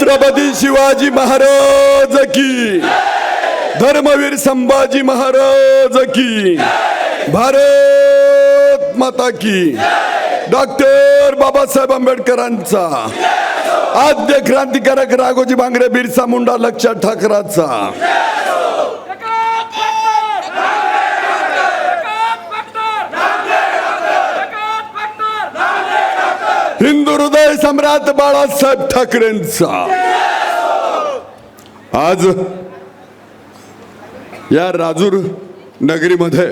छत्रपती शिवाजी महाराज की. धर्मवीर संभाजी महाराज की. भारत माता की. डॉक्टर बाबासाहेब आंबेडकरांचा. आद्य क्रांतिकारक राघोजी बांगरे बिरसा मुंडा लक्षात ठाकराचा. हृदय सम्राट बाळासाहेब ठाकरेंचा. आज या राजूर नगरीमध्ये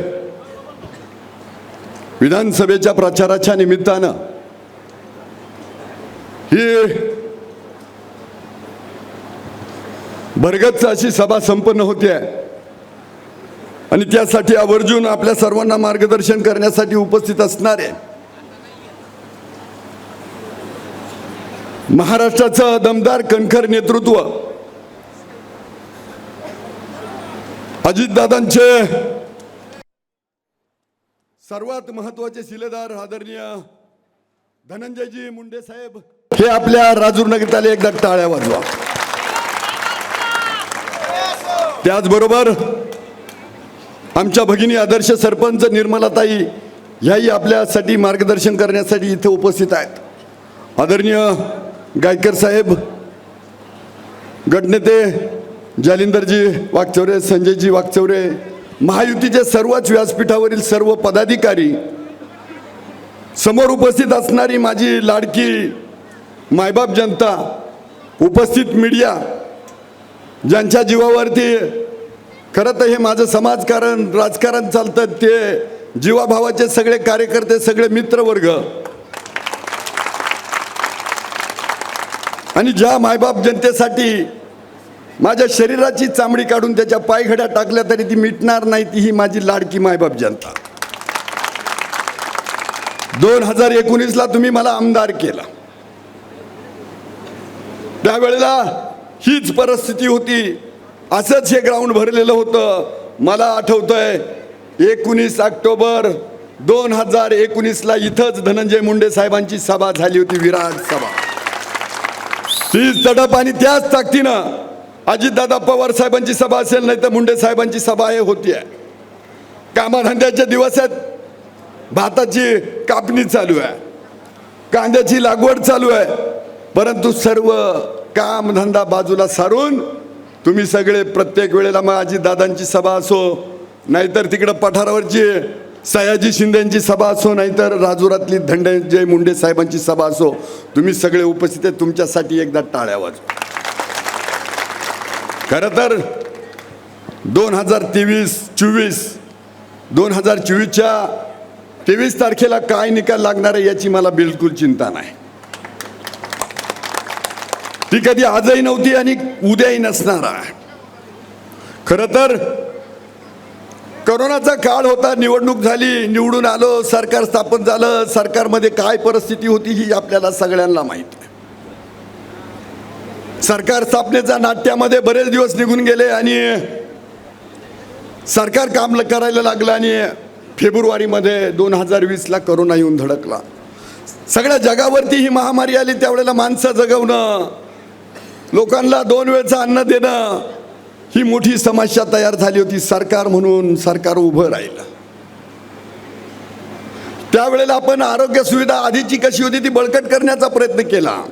विधानसभेच्या प्रचाराच्या निमित्तानं ही भरगतच अशी सभा संपन्न होते आणि त्यासाठी आवर्जून आपल्या सर्वांना मार्गदर्शन करण्यासाठी उपस्थित असणारे महाराष्ट्राचं दमदार कणखर नेतृत्व. अजितदादांचे सर्वात महत्त्वाचे शिलेदार आदरणीय धनंजयजी मुंडे साहेब हे आपल्या राजूर आले एकदा टाळ्या वाजवा. त्याचबरोबर आमच्या भगिनी आदर्श सरपंच निर्मलाताई ह्याही आपल्यासाठी मार्गदर्शन करण्यासाठी इथे उपस्थित आहेत. आदरणीय गायकर साहेब गटनेते जालिंदरजी वागचौरे संजयजी वागचौरे महायुतीच्या सर्वच व्यासपीठावरील सर्व पदाधिकारी समोर उपस्थित असणारी माझी लाडकी मायबाप जनता उपस्थित मीडिया ज्यांच्या जीवावरती खरं तर हे माझं समाजकारण राजकारण चालतं ते जीवाभावाचे सगळे कार्यकर्ते सगळे मित्रवर्ग आणि ज्या मायबाप जनतेसाठी माझ्या शरीराची चामडी काढून त्याच्या पायघड्या टाकल्या तरी ती मिटणार नाही ती ही माझी लाडकी मायबाप जनता. दोन हजार एकोणीसला तुम्ही मला आमदार केला. त्यावेळेला हीच परिस्थिती होती. असंच हे ग्राउंड भरलेलं होतं. मला आठवतंय एकोणीस ऑक्टोबर दोन हजार एकोणीसला इथंच धनंजय मुंडे साहेबांची सभा झाली होती विराट सभा. तीच तडप आणि त्याच ताकदीनं अजितदादा पवार साहेबांची सभा असेल नाही तर मुंडे साहेबांची सभा हे होती आहे कामाधंद्याचे दिवस आहेत. भाताची कापणी चालू आहे. कांद्याची लागवड चालू आहे. परंतु सर्व कामधंदा बाजूला सारून तुम्ही सगळे प्रत्येक वेळेला मग अजितदादांची सभा असो नाहीतर तिकडं पठारावरची सयाजी शिंदेची सभा असो नाहीतर राजुरातली धनंजय मुंडे साहेबांची सभा असो तुम्ही सगळे उपस्थित आहे तुमच्यासाठी एकदा टाळ्या वाजवा. खरं तर दोन हजार तेवीस चोवीस दोन हजार चोवीसच्या तेवीस तारखेला काय निकाल लागणार आहे याची मला बिलकुल चिंता नाही. ती कधी आजही नव्हती आणि उद्याही नसणार आहे. खरं तर करोनाचा काळ होता निवडणूक झाली निवडून आलो सरकार स्थापन झालं सरकारमध्ये काय परिस्थिती होती ही आपल्याला सगळ्यांना माहीत सरकार स्थापनेच्या नाट्यामध्ये बरेच दिवस निघून गेले आणि सरकार काम करायला लागलं आणि फेब्रुवारीमध्ये दोन हजार वीसला करोना येऊन धडकला. सगळ्या जगावरती ही महामारी आली त्यावेळेला माणसं जगवणं लोकांना दोन वेळचं अन्न देणं ही मोठी समस्या तयार झाली होती. सरकार म्हणून सरकार उभं राहिलं. त्यावेळेला आपण आरोग्य सुविधा आधीची कशी होती ती बळकट करण्याचा प्रयत्न केला.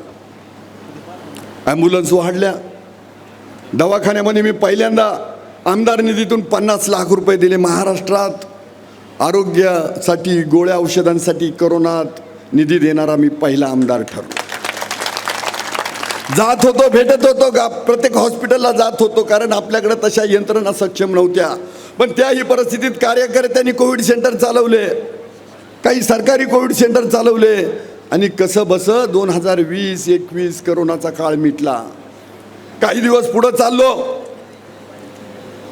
ॲम्ब्युलन्स वाढल्या. दवाखान्यामध्ये मी पहिल्यांदा आमदार निधीतून पन्नास लाख रुपये दिले महाराष्ट्रात. आरोग्यासाठी गोळ्या औषधांसाठी करोनात निधी देणारा मी पहिला आमदार ठरलो. जात होतो भेटत होतो का प्रत्येक हॉस्पिटलला जात होतो कारण आपल्याकडे तशा यंत्रणा सक्षम नव्हत्या. पण त्याही परिस्थितीत कार्यकर्त्यांनी कोविड सेंटर चालवले. काही सरकारी कोविड सेंटर चालवले. आणि कसं बसं दोन हजार वीस एकवीस करोनाचा काळ मिटला. काही दिवस पुढं चाललो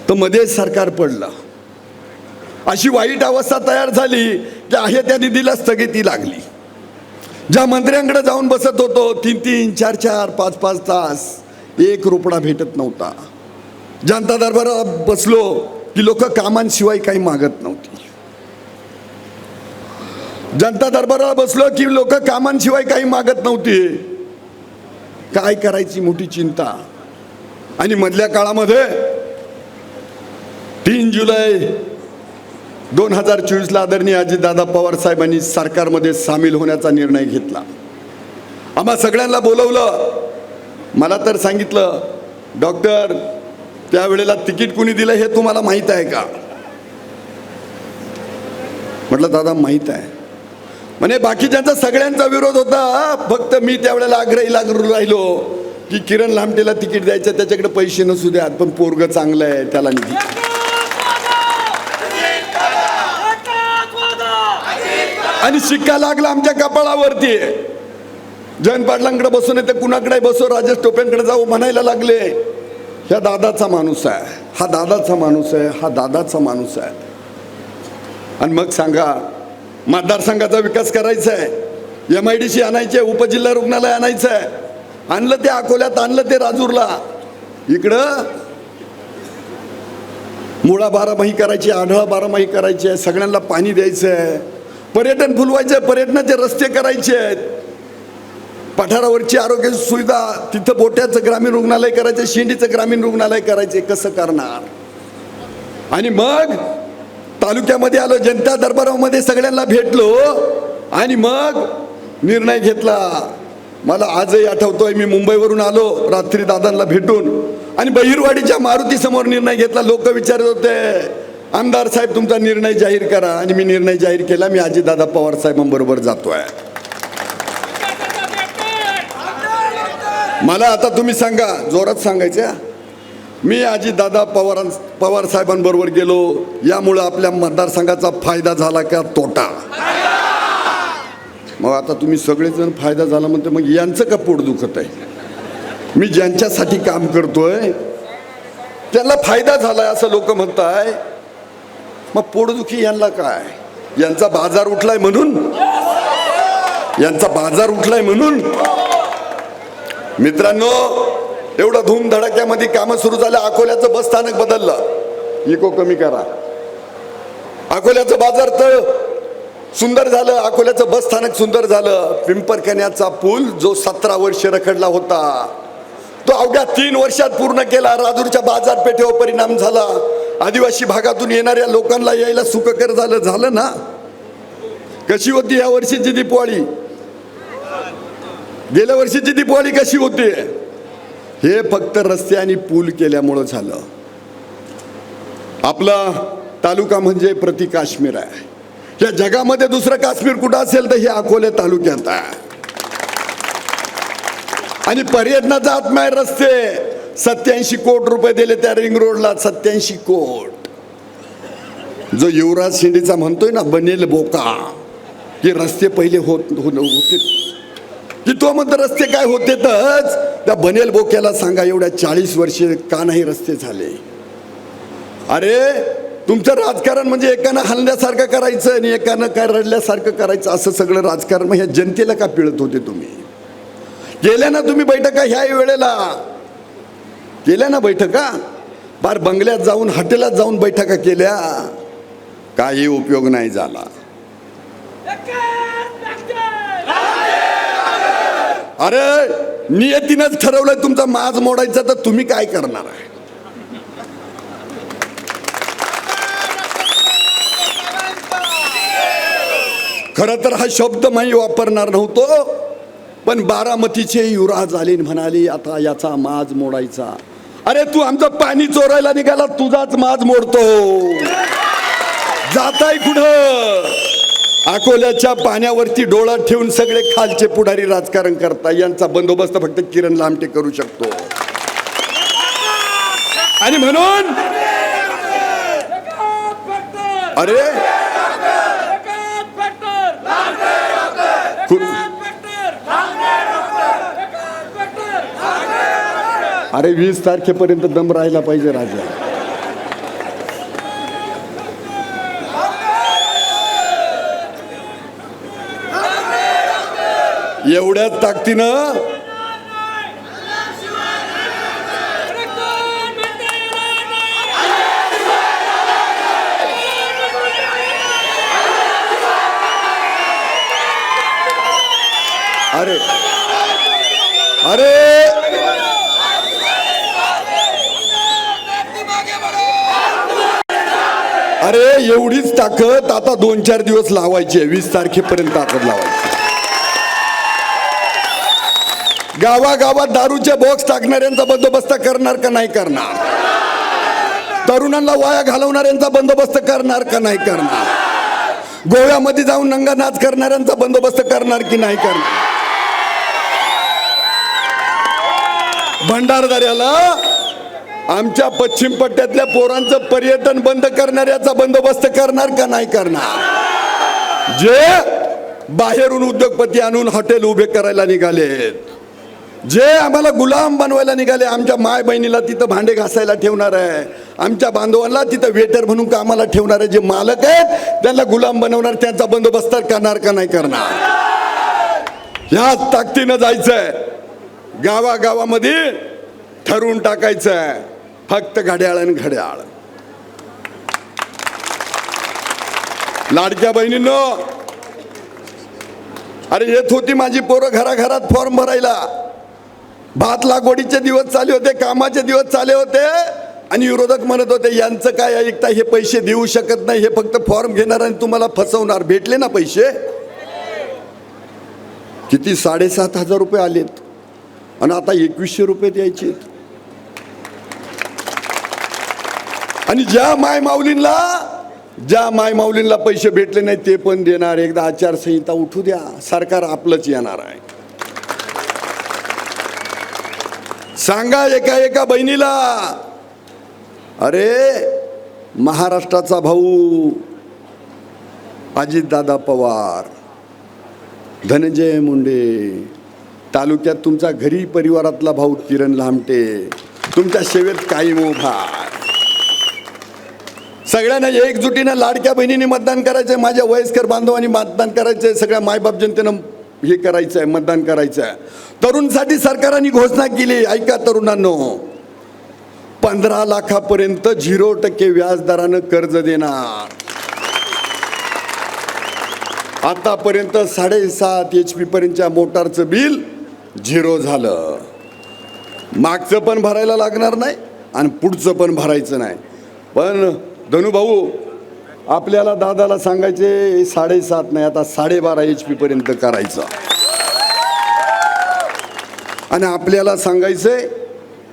तर मध्येच सरकार पडलं. अशी वाईट अवस्था तयार झाली की आहे त्या निधीला स्थगिती लागली. ज्या मंत्र्यांकडे जाऊन बसत होतो तीन तीन चार चार पाच पाच तास एक रोपडा भेटत नव्हता. जनता दरबारात बसलो की लोक कामांशिवाय काही मागत नव्हती. जनता दरबाराला बसलो की लोक कामांशिवाय काही मागत नव्हती. काय करायची मोठी चिंता? आणि मधल्या काळामध्ये तीन जुलै दोन हजार चोवीसला आदरणीय अजितदादा पवार साहेबांनी सरकारमध्ये सामील होण्याचा निर्णय घेतला. आम्हा सगळ्यांना बोलवलं. मला तर सांगितलं डॉक्टर त्यावेळेला तिकीट कुणी दिलं हे तुम्हाला माहीत आहे का? म्हटलं दादा माहीत आहे. म्हणे बाकीच्यांचा सगळ्यांचा विरोध होता. फक्त मी त्यावेळेला आग्रही लागू राहिलो की किरण लामटेला तिकीट द्यायचं त्याच्याकडे पैसे नसू द्यात पण पोरग चांगलं आहे त्याला निधी. आणि शिक्का लागला आमच्या कपाळावरती. जयंत पाटलांकडे बसून तर कुणाकडे बसो राजेश टोप्यांकडे जाऊ म्हणायला लागले. ह्या दादाचा माणूस आहे. हा दादाचा माणूस आहे. हा दादाचा माणूस आहे. आणि मग सांगा मतदारसंघाचा विकास करायचा आहे. एम आय डी सी आणायचे उपजिल्हा रुग्णालय आणायचं आहे. आणलं ते अकोल्यात आणलं ते राजूरला. इकडं मुळा बारामाही करायची आढळा बारामाही करायची आहे. सगळ्यांना पाणी द्यायचं आहे. पर्यटन फुलवायचं पर्यटनाचे रस्ते करायचे आहेत. पठारावरची आरोग्य सुविधा तिथं बोट्याचं ग्रामीण रुग्णालय करायचं शेंडीचं ग्रामीण रुग्णालय करायचे कसं करणार? आणि मग तालुक्यामध्ये आलो जनता दरबारामध्ये सगळ्यांना भेटलो आणि मग निर्णय घेतला. मला आजही आठवतोय मी मुंबईवरून आलो रात्री दादांना भेटून. आणि बहिरवाडीच्या मारुतीसमोर निर्णय घेतला लोक विचारत होते आमदार साहेब तुमचा निर्णय जाहीर करा आणि मी निर्णय जाहीर केला. मी अजितदादा पवार साहेबांबरोबर जातोय. मला आता तुम्ही सांगा जोरात सांगायचं मी अजितदादा पवार पवार साहेबांबरोबर गेलो. यामुळं आपल्या मतदारसंघाचा फायदा झाला का तोटा? मग आता तुम्ही सगळेजण फायदा झाला म्हणते मग यांचं का पोट दुखत आहे? मी ज्यांच्यासाठी काम करतोय त्यांना फायदा झालाय असं लोक म्हणताय. मग पोटदुखी यांना काय? यांचा बाजार उठलाय म्हणून? यांचा बाजार उठलाय म्हणून? मित्रांनो एवढं धूमधडाक्यामध्ये कामं सुरू झालं अकोल्याचं बस स्थानक बदललं. इको कमी करा. अकोल्याचं बाजार तर सुंदर झालं अकोल्याचं बस स्थानक सुंदर झालं. पिंपरकण्याचा पूल जो सतरा वर्ष रखडला होता तो अवघ्या तीन वर्षात पूर्ण केला. राजूरच्या बाजारपेठेवर परिणाम झाला. आदिवासी भागातून येणाऱ्या लोकांना यायला सुखकर झालं झालं ना? कशी होती या वर्षीची दीपवाळी? गेल्या वर्षीची दीपवाळी कशी होती? हे फक्त रस्ते आणि पूल केल्यामुळं झालं. आपला तालुका म्हणजे प्रति काश्मीर आहे. या जगामध्ये दुसरं काश्मीर कुठं असेल तर हे अकोले तालुक्यात आहे. आणि पर्यटनाचा आत्मा आहे रस्ते. सत्याऐंशी कोट रुपये दिले त्या रिंग रोडला सत्याऐंशी कोट. जो युवराज शिंदेचा म्हणतोय ना बनेल बोका की रस्ते पहिले होत होते की तो म्हणतो रस्ते काय होतेतच. त्या बनेल बोक्याला सांगा एवढ्या चाळीस वर्षे का नाही रस्ते झाले? अरे तुमचं राजकारण म्हणजे एकानं हलण्यासारखं करायचं आणि एकानं काय रडल्यासारखं करायचं असं सगळं राजकारण. मग ह्या जनतेला का पिळत होते तुम्ही? गेल्या ना तुम्ही बैठका ह्या वेळेला. केल्या ना बैठका? बार बंगल्यात जाऊन हॉटेलात जाऊन बैठका केल्या. काही उपयोग नाही झाला. अरे नियतीनंच ठरवलंय तुमचा माज मोडायचा तर तुम्ही काय करणार आहे? खर तर हा शब्द मी वापरणार नव्हतो. पण बारामतीचे युवराज आले म्हणाले आता याचा माज मोडायचा. अरे तू आमचं पाणी चोरायला निघाला तुझाच माज मोडतो. जाताय कुठं? अकोल्याच्या पाण्यावरती डोळा ठेवून सगळे खालचे पुढारी राजकारण करता यांचा बंदोबस्त फक्त किरण लामटे करू शकतो. आणि म्हणून? अरे अरे वीस तारखेपर्यंत दम राहायला पाहिजे राजा. एवढ्या ताकदीनं अरे अरे! अरे एवढीच ताकद आता दोन चार दिवस लावायची आहे. वीस तारखेपर्यंत ताकद लावायची गावागावात दारूचे बॉक्स टाकणाऱ्यांचा बंदोबस्त करणार का नाही करणार? तरुणांना वाया घालवणाऱ्यांचा बंदोबस्त करणार का नाही करणार? गोव्यामध्ये जाऊन नंगा नाच करणाऱ्यांचा बंदोबस्त करणार की नाही करणार? भंडारदऱ्याला आमच्या पश्चिम पट्ट्यातल्या पोरांचं पर्यटन बंद करणाऱ्याचा बंदोबस्त करणार का नाही करणार? जे बाहेरून उद्योगपती आणून हॉटेल उभे करायला निघालेत जे आम्हाला गुलाम बनवायला निघाले आमच्या माय बहिणीला तिथं भांडे घासायला ठेवणार आहे आमच्या बांधवांना तिथं वेटर म्हणून कामाला ठेवणारे जे मालक आहेत त्यांना गुलाम बनवणार त्यांचा बंदोबस्त करणार का नाही करणार? ह्याच ताकदीनं जायचंय. गावागावामध्ये ठरवून टाकायचं आहे फक्त घड्याळ आणि घड्याळ. लाडक्या बहिणींनो अरे येत होती माझी पोरं घराघरात फॉर्म भरायला. भात लागवडीचे दिवस चाले होते कामाचे दिवस चालले होते आणि विरोधक म्हणत होते यांचं काय ऐकता हे पैसे देऊ शकत नाही हे फक्त फॉर्म घेणार आणि तुम्हाला फसवणार. भेटले ना पैसे? किती साडेसात हजार रुपये आलेत. आणि आता एकवीसशे रुपये द्यायचे आणि ज्या माय माऊलींना ज्या माय माऊलींना पैसे भेटले नाही ते पण देणार. एकदा आचारसंहिता उठू द्या. सरकार आपलंच येणार आहे. सांगा एका एका बहिणीला अरे महाराष्ट्राचा भाऊ अजितदादा पवार धनंजय मुंडे तालुक्यात तुमचा घरी परिवारातला भाऊ किरण लामटे तुमच्या सेवेत कायम उभा सगळ्यांना एकजुटीनं लाडक्या बहिणीने मतदान करायचं आहे माझ्या वयस्कर बांधवांनी मतदान करायचं आहे सगळ्या मायबाप जनतेनं हे करायचं आहे मतदान करायचं आहे तरुणसाठी सरकारने घोषणा केली ऐका तरुणांनो. पंधरा लाखापर्यंत झिरो टक्के व्याजदरानं कर्ज देणार. आतापर्यंत साडेसात एच पी पर्यंतच्या मोटारचं बिल झिरो झालं. मागचं पण भरायला लागणार नाही आणि पुढचं पण भरायचं नाही. पण धनुभाऊ आपल्याला दादाला सांगायचे साडेसात नाही आता साडेबारा एच पी पर्यंत करायचं. आणि आपल्याला सांगायचंय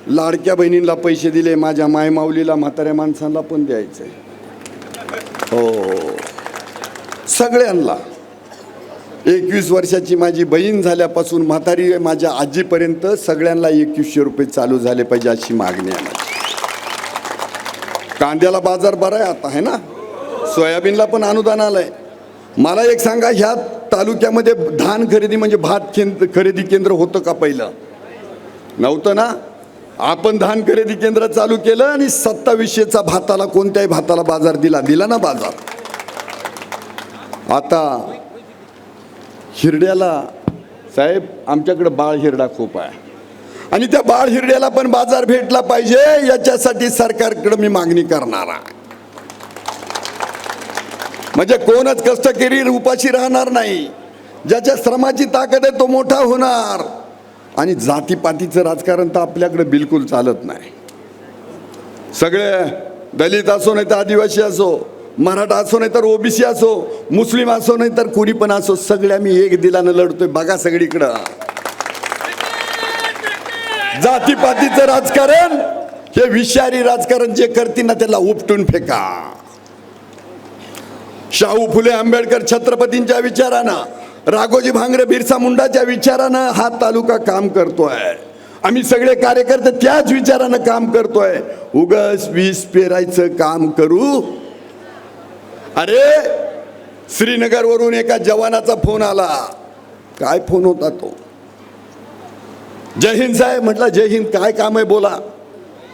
लाडक्या बहिणींना पैसे दिले माझ्या मायमाऊलीला म्हाताऱ्या माणसांना पण द्यायचंय हो. सगळ्यांना. एकवीस वर्षाची माझी बहीण झाल्यापासून म्हातारी माझ्या आजीपर्यंत सगळ्यांना एकवीसशे रुपये चालू झाले पाहिजे अशी मागणी आहे. माझी कांद्याला बाजार बरा आहे आता आहे ना? सोयाबीनला पण अनुदान आलं आहे मला एक सांगा ह्या तालुक्यामध्ये धान खरेदी म्हणजे भात केंद्र खरेदी केंद्र होतं का पहिलं? नव्हतं ना? आपण धान खरेदी केंद्र चालू केलं आणि सत्तावीसशेचा भाताला कोणत्याही भाताला बाजार दिला. दिला ना बाजार? आता हिरड्याला साहेब आमच्याकडे बाळ हिरडा खूप आहे. आणि त्या बाळ हिरड्याला पण बाजार भेटला पाहिजे. याच्यासाठी सरकारकडे मी मागणी करणार आहे. म्हणजे कोणच कष्टकरी उपाशी राहणार नाही. ज्याच्या श्रमाची ताकद आहे तो मोठा होणार. आणि जातीपातीचं राजकारण तर आपल्याकडे बिलकुल चालत नाही. सगळे दलित असो नाही तर आदिवासी असो मराठा असो नाही तर ओबीसी असो मुस्लिम असो नाही तर कुणी पण असो सगळ्या मी एक दिलानं लढतोय. बघा सगळीकडं. जातीपातीचं राजकारण हे विषारी राजकारण जे करतील ना त्याला उपटून फेका. शाहू फुले आंबेडकर छत्रपतींच्या विचारानं राघोजी भांगरे बिरसा मुंडाच्या विचारानं हा तालुका काम करतोय. आम्ही सगळे कार्यकर्ते त्याच विचारानं काम करतोय. उगस वीस पेरायचं काम करू. अरे श्रीनगरवरून एका जवानाचा फोन आला. काय फोन होता तो? जय हिंद साहेब म्हटलं जय हिंद काय काम आहे बोला.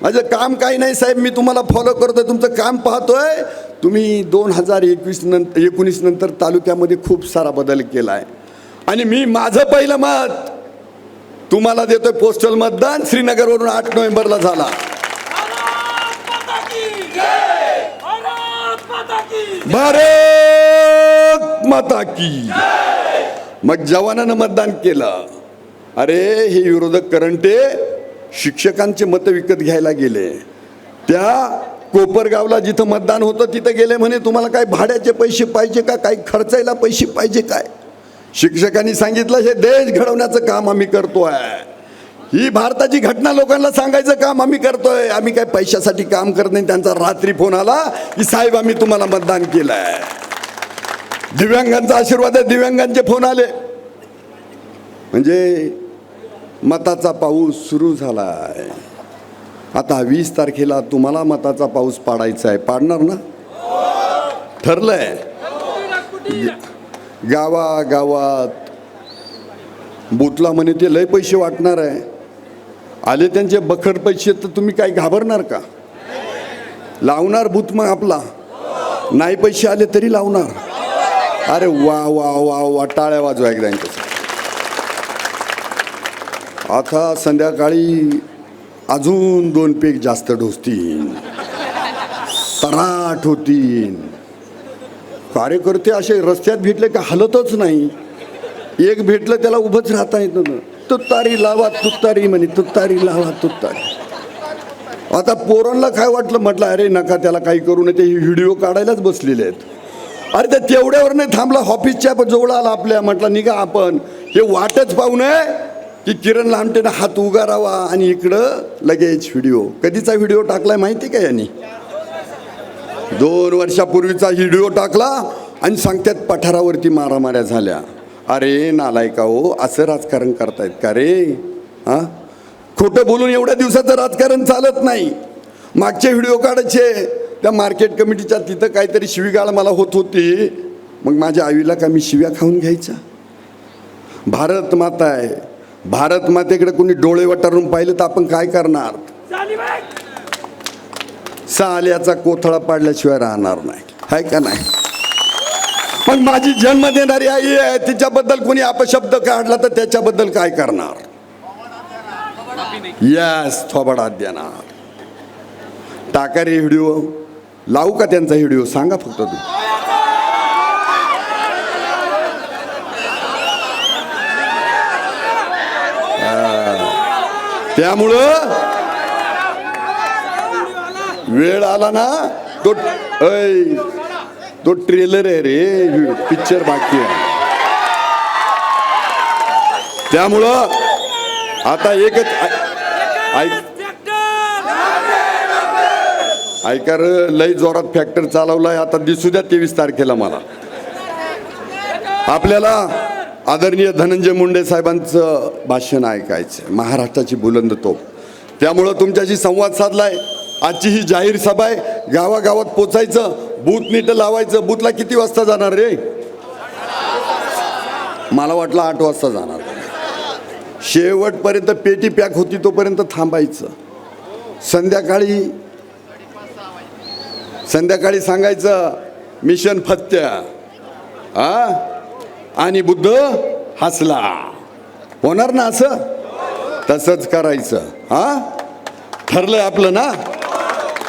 माझं काम काही नाही साहेब मी तुम्हाला फॉलो करतोय तुमचं काम पाहतोय. तुम्ही दोन हजार एकवीस नंतर एकोणीस नंतर तालुक्यामध्ये खूप सारा बदल केला आहे. आणि मी माझं पहिलं मत तुम्हाला देतोय पोस्टल मतदान श्रीनगरवरून आठ नोव्हेंबरला झाला. भारत माता की मग जवानानं मतदान केलं. अरे हे विरोधक करंटे शिक्षकांचे मत विकत घ्यायला गेले. त्या कोपरगावला जिथं मतदान होतं तिथं गेले म्हणे तुम्हाला काय भाड्याचे पैसे पाहिजे का? काही खर्चायला पैसे पाहिजे काय? शिक्षकांनी सांगितलं हे देश घडवण्याचं काम आम्ही करतोय. ही भारताची घटना लोकांना सांगायचं काम आम्ही करतोय. आम्ही काय पैशासाठी काम करत नाही. त्यांचा रात्री फोन आला की साहेब आम्ही तुम्हाला मतदान केलंय. दिव्यांगांचा आशीर्वाद आहे दिव्यांगांचे फोन आले. म्हणजे मताचा पाऊस सुरू झाला आहे आता वीस तारखेला तुम्हाला मताचा पाऊस पाडायचा आहे. पाडणार ना? ठरलंय. गावागावात बुथला म्हणे ते लय पैसे वाटणार आहे. आले त्यांचे बखड पैसे तर तुम्ही काय घाबरणार का? लावणार भूत मग आपला. नाही पैसे आले तरी लावणार. अरे वा वा वा वा टाळ्या वाजवा एकदा आता संध्याकाळी अजून दोन पेक जास्त ढोसतील तराट होतील. कार्यकर्ते असे रस्त्यात भेटले का हलतच नाही. एक भेटलं त्याला उभंच राहता येत ना तुत्तारी लावा तुत्तारी म्हणे तुत्तारी लावा तुत्तारी आता पोरांना काय वाटलं? म्हटलं अरे नका त्याला काही करू नये ते व्हिडिओ काढायलाच बसलेले आहेत. अरे त्या तेवढ्यावर नाही थांबला ऑफिसच्या जवळ आला आपल्या. म्हटलं निघा आपण. हे वाटच पाहू नये. की किरण लामटेनं हात उगारावा राहावा आणि इकडं लगेच व्हिडिओ. कधीचा व्हिडिओ टाकलाय माहिती का यांनी? दोन वर्षापूर्वीचा व्हिडिओ टाकला आणि सांगतात पठारावरती मारामाऱ्या झाल्या. अरे नालायका हो असं राजकारण करतायत का रे? हा? खोटं बोलून एवढ्या दिवसाचं राजकारण चालत नाही. मागचे व्हिडिओ काढायचे. त्या मार्केट कमिटीच्या तिथं काहीतरी शिवीगाळ मला होत होती. मग माझ्या आईला का मी शिव्या खाऊन घ्यायचा? भारत माता आहे. भारत मातेकडे कोणी डोळे वटारून पाहिलं तर आपण काय करणार? साल्याचा कोथळा पाडल्याशिवाय राहणार नाही. हाय का नाही? पण माझी जन्म देणारी आई आहे तिच्याबद्दल कोणी अपशब्द काढला तर त्याच्याबद्दल काय करणार? यस थोबाडात देणार. टाका रे व्हिडिओ. लावू का त्यांचा व्हिडिओ? सांगा फक्त तू. त्यामुळं वेळ आला ना तो ऐ तो ट्रेलर आहे रे पिक्चर बाकी आहे. त्यामुळं आता एकच ऐका र लई जोरात फॅक्टर चालवलाय आता दिसू द्या तेवीस तारखेला मला. आपल्याला आदरणीय धनंजय मुंडे साहेबांचं भाषण ऐकायचं महाराष्ट्राची बुलंद तोप त्यामुळं तुमच्याशी संवाद साधलाय. आजची ही जाहीर सभा आहे. गावागावात पोचायचं बूथ नीट लावायचं. बूथला किती वाजता जाणार रे? मला वाटलं आठ वाजता जाणार. शेवटपर्यंत पेटी पॅक होती तोपर्यंत थांबायचं. संध्याकाळी संध्याकाळी सांगायचं मिशन फत्या. आ? आणि बुद्ध हसला. होणार ना असं? तसंच करायचं. हा? ठरलंय आपलं ना?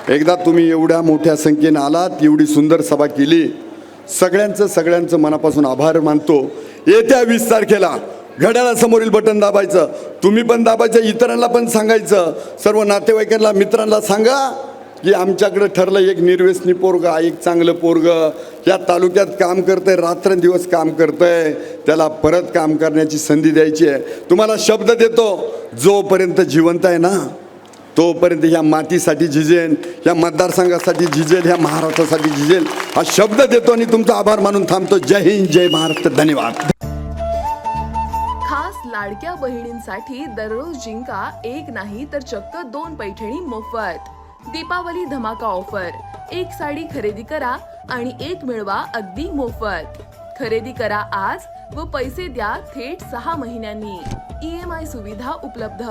एकदा तुम्ही एवढ्या मोठ्या संख्येनं आलात एवढी सुंदर सभा केली. सगळ्यांचं सगळ्यांचं मनापासून आभार मानतो. येत्या वीस तारखेला घड्याळासमोरील बटन दाबायचं. तुम्ही पण दाबायचं इतरांना पण सांगायचं. सर्व नातेवाईकांना मित्रांना सांगा की आमच्याकडे ठरलं एक निर्व्यसनी पोरग एक चांगलं पोरग या तालुक्यात काम करतंय रात्रंदिवस काम करतंय त्याला परत काम करण्याची संधी द्यायची आहे. तुम्हाला शब्द देतो जोपर्यंत जिवंत आहे ना तोपर्यंत ह्या मातीसाठी झिजेल या मतदारसंघासाठी झिजेल ह्या महाराष्ट्रासाठी झिजेल हा शब्द देतो आणि तुमचा आभार मानून थांबतो. जय हिंद जय महाराष्ट्र धन्यवाद. खास लाडक्या बहिणींसाठी दररोज जिंका एक नाही तर चक्क दोन पैठणी मोफत. दीपावली धमाका ऑफर. एक साडी खरेदी करा आणि एक मिळवा अगदी मोफत. खरेदी करा आज व पैसे द्या थेट सहा महिन्यांनी. ई एम आय सुविधा उपलब्ध.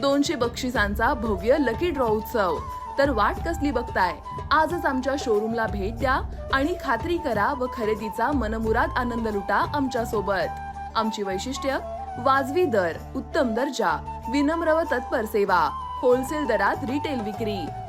दोनशे बक्षिसांचा भव्य लकी ड्रॉ उत्सव. तर वाट कसली बघताय? आजच आमच्या शोरूमला भेट द्या आणि खात्री करा व खरेदीचा मनमुराद आनंद लुटा आमच्यासोबत आमची वैशिष्ट्य वाजवी दर उत्तम दर्जा विनम्र व तत्पर सेवा होलसेल दरात रिटेल विक्री